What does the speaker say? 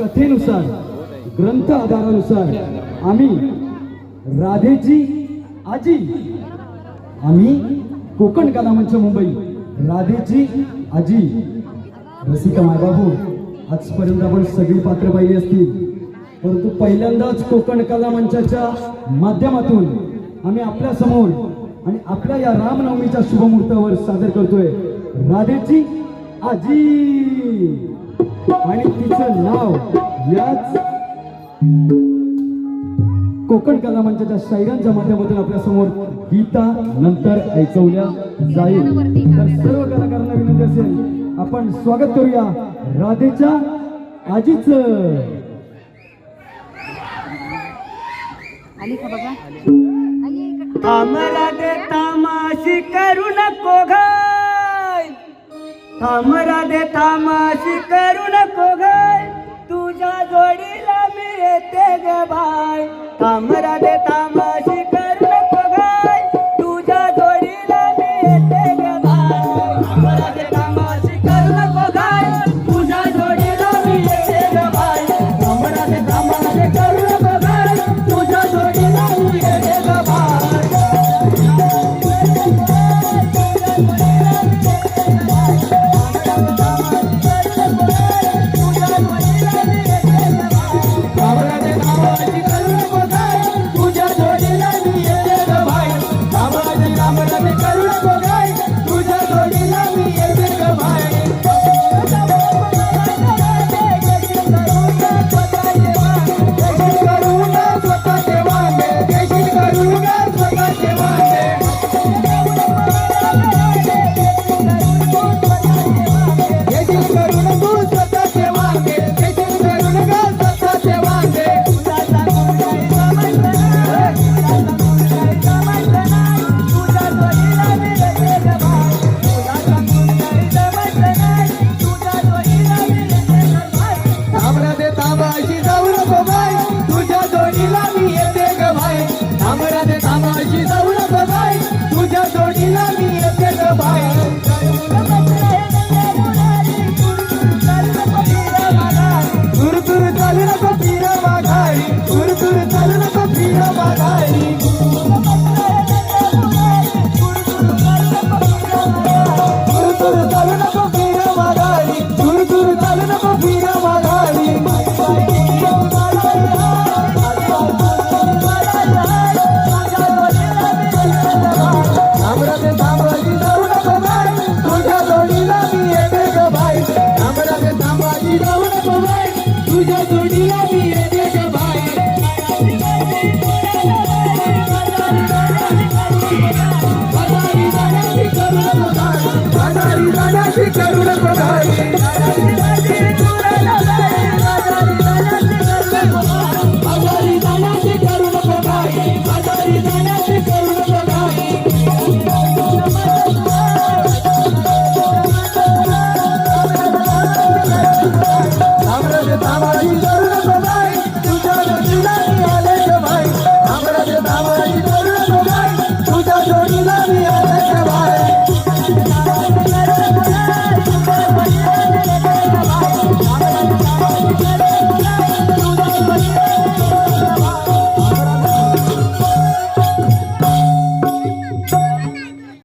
कथेनुसार ग्रंथ आधारानुसार आम्ही राधेची आजी आम्ही कोकण कलामंच मुंबई राधेची आजी रसिका मायबाबू आजपर्यंत आपण सगळी पात्र पाहिली असतील. परंतु पहिल्यांदाच कोकण कला मंचाच्या माध्यमातून आम्ही आपल्यासमोर आणि आपल्या या रामनवमीच्या शुभमुहूर्तावर सादर करतोय. राधेची आजी! आणि तिचं नाव याच कोकण कला मंचाच्या शायरांच्या माध्यमातून आपल्यासमोर गीता नंतर ऐकवल्या जाईल. तर सर्व कलाकारांना विनंती असेल आपण स्वागत करूया राधेच्या आजीच. आम्हाला ते तामाशी करू नको थांब दे थांबाशी करू नको गाय तुझ्या जोडीला मी येते ग बाय थांब राधे I'm a Tamarindo.